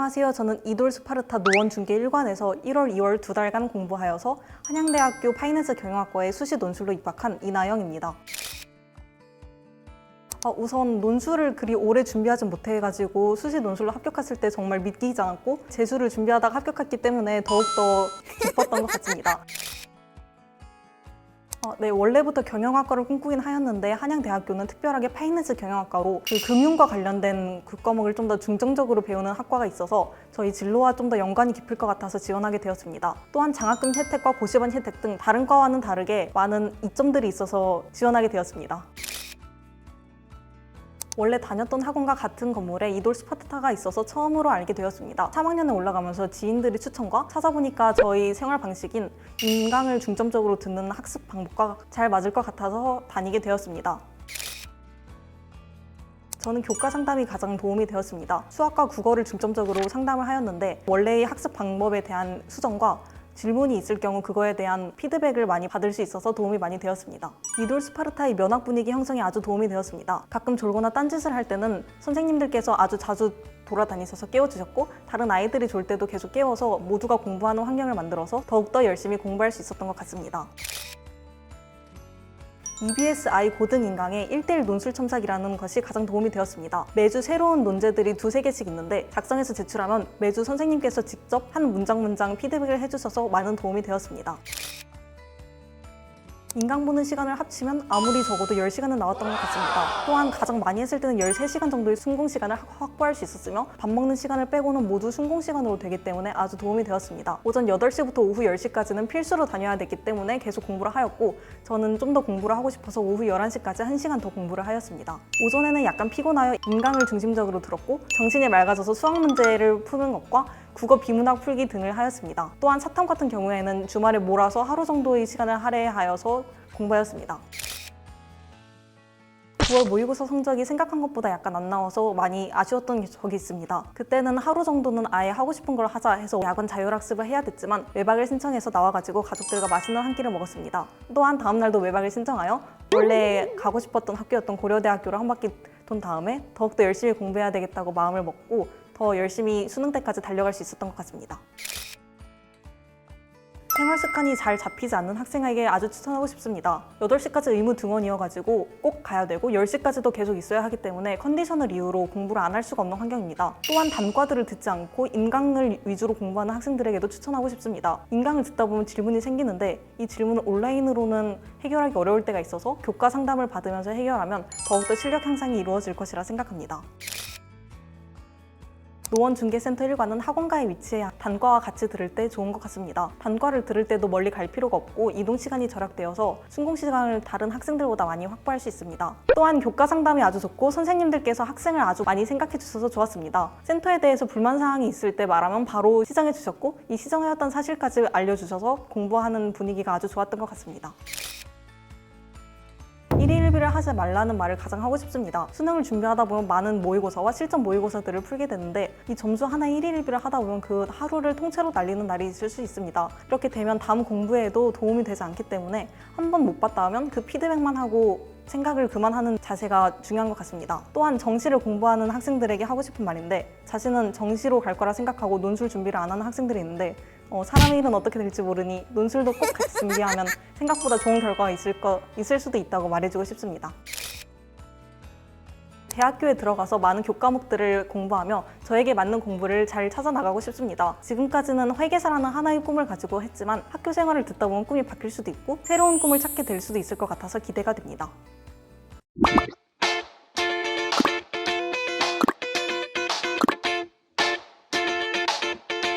안녕하세요. 저는 이돌 스파르타 노원 중계 1관에서 1월, 2월 두 달간 공부하여서 한양대학교 파이낸스 경영학과에 수시 논술로 입학한 이나영입니다. 아, 우선 논술을 그리 오래 준비하지 못해가지고 수시 논술로 합격했을 때 정말 믿기지 않았고 재수를 준비하다가 합격했기 때문에 더욱더 기뻤던 것 같습니다. 어, 네, 원래부터 경영학과를 꿈꾸긴 하였는데 한양대학교는 특별하게 파이낸스 경영학과로 그 금융과 관련된 그 과목을 좀 더 중점적으로 배우는 학과가 있어서 저희 진로와 좀 더 연관이 깊을 것 같아서 지원하게 되었습니다. 또한 장학금 혜택과 고시반 혜택 등 다른 과와는 다르게 많은 이점들이 있어서 지원하게 되었습니다. 원래 다녔던 학원과 같은 건물에 이돌 스파르타가 있어서 처음으로 알게 되었습니다. 3학년에 올라가면서 지인들의 추천과 찾아보니까 저희 생활 방식인 인강을 중점적으로 듣는 학습 방법과 잘 맞을 것 같아서 다니게 되었습니다. 저는 교과 상담이 가장 도움이 되었습니다. 수학과 국어를 중점적으로 상담을 하였는데 원래의 학습 방법에 대한 수정과 질문이 있을 경우 그거에 대한 피드백을 많이 받을 수 있어서 도움이 많이 되었습니다. 이돌 스파르타의 면학 분위기 형성에 아주 도움이 되었습니다. 가끔 졸거나 딴짓을 할 때는 선생님들께서 아주 자주 돌아다니셔서 깨워주셨고 다른 아이들이 졸 때도 계속 깨워서 모두가 공부하는 환경을 만들어서 더욱더 열심히 공부할 수 있었던 것 같습니다. EBSI 고등 인강의 1대1 논술 첨삭이라는 것이 가장 도움이 되었습니다. 매주 새로운 논제들이 두세 개씩 있는데 작성해서 제출하면 매주 선생님께서 직접 한 문장 문장 피드백을 해주셔서 많은 도움이 되었습니다. 인강 보는 시간을 합치면 아무리 적어도 10시간은 나왔던 것 같습니다. 또한 가장 많이 했을 때는 13시간 정도의 순공 시간을 확- 확보할 수 있었으며 밥 먹는 시간을 빼고는 모두 순공 시간으로 되기 때문에 아주 도움이 되었습니다. 오전 8시부터 오후 10시까지는 필수로 다녀야 되기 때문에 계속 공부를 하였고 저는 좀 더 공부를 하고 싶어서 오후 11시까지 1시간 더 공부를 하였습니다. 오전에는 약간 피곤하여 인강을 중심적으로 들었고 정신이 맑아져서 수학 문제를 푸는 것과 국어 비문학 풀기 등을 하였습니다. 또한 사탐 같은 경우에는 주말에 몰아서 하루 정도의 시간을 할애하여서 공부하였습니다. 9월 모의고사 성적이 생각한 것보다 약간 안 나와서 많이 아쉬웠던 적이 있습니다. 그때는 하루 정도는 아예 하고 싶은 걸 하자 해서 야간 자율학습을 해야 됐지만 외박을 신청해서 나와가지고 가족들과 맛있는 한 끼를 먹었습니다. 또한 다음날도 외박을 신청하여 원래 가고 싶었던 학교였던 고려대학교를 한 바퀴 돈 다음에 더욱더 열심히 공부해야 되겠다고 마음을 먹고 더 열심히 수능 때까지 달려갈 수 있었던 것 같습니다. 생활 습관이 잘 잡히지 않는 학생에게 아주 추천하고 싶습니다. 8시까지 의무 등원이어가지고 꼭 가야 되고 10시까지도 계속 있어야 하기 때문에 컨디션을 이유로 공부를 안 할 수가 없는 환경입니다. 또한 단과들을 듣지 않고 인강을 위주로 공부하는 학생들에게도 추천하고 싶습니다. 인강을 듣다 보면 질문이 생기는데 이 질문을 온라인으로는 해결하기 어려울 때가 있어서 교과 상담을 받으면서 해결하면 더욱더 실력 향상이 이루어질 것이라 생각합니다. 노원 중계센터 1과는 학원가에 위치해 단과와 같이 들을 때 좋은 것 같습니다. 단과를 들을 때도 멀리 갈 필요가 없고 이동 시간이 절약되어서 순공 시간을 다른 학생들보다 많이 확보할 수 있습니다. 또한 교과 상담이 아주 좋고 선생님들께서 학생을 아주 많이 생각해 주셔서 좋았습니다. 센터에 대해서 불만 사항이 있을 때 말하면 바로 시정해 주셨고 이 시정하였던 사실까지 알려주셔서 공부하는 분위기가 아주 좋았던 것 같습니다. 1일 1비를 하지 말라는 말을 가장 하고 싶습니다. 수능을 준비하다 보면 많은 모의고사와 실전 모의고사들을 풀게 되는데 이 점수 하나 1일 1비를 하다 보면 그 하루를 통째로 날리는 날이 있을 수 있습니다. 이렇게 되면 다음 공부에도 도움이 되지 않기 때문에 한 번 못 봤다 하면 그 피드백만 하고 생각을 그만하는 자세가 중요한 것 같습니다. 또한 정시를 공부하는 학생들에게 하고 싶은 말인데 자신은 정시로 갈 거라 생각하고 논술 준비를 안 하는 학생들이 있는데 어, 사람의 일은 어떻게 될지 모르니 논술도 꼭 같이 준비하면 생각보다 좋은 결과가 있을 거 있을 수도 있다고 말해주고 싶습니다. 대학교에 들어가서 많은 교과목들을 공부하며 저에게 맞는 공부를 잘 찾아 나가고 싶습니다. 지금까지는 회계사라는 하나의 꿈을 가지고 했지만 학교 생활을 듣다 보면 꿈이 바뀔 수도 있고 새로운 꿈을 찾게 될 수도 있을 것 같아서 기대가 됩니다.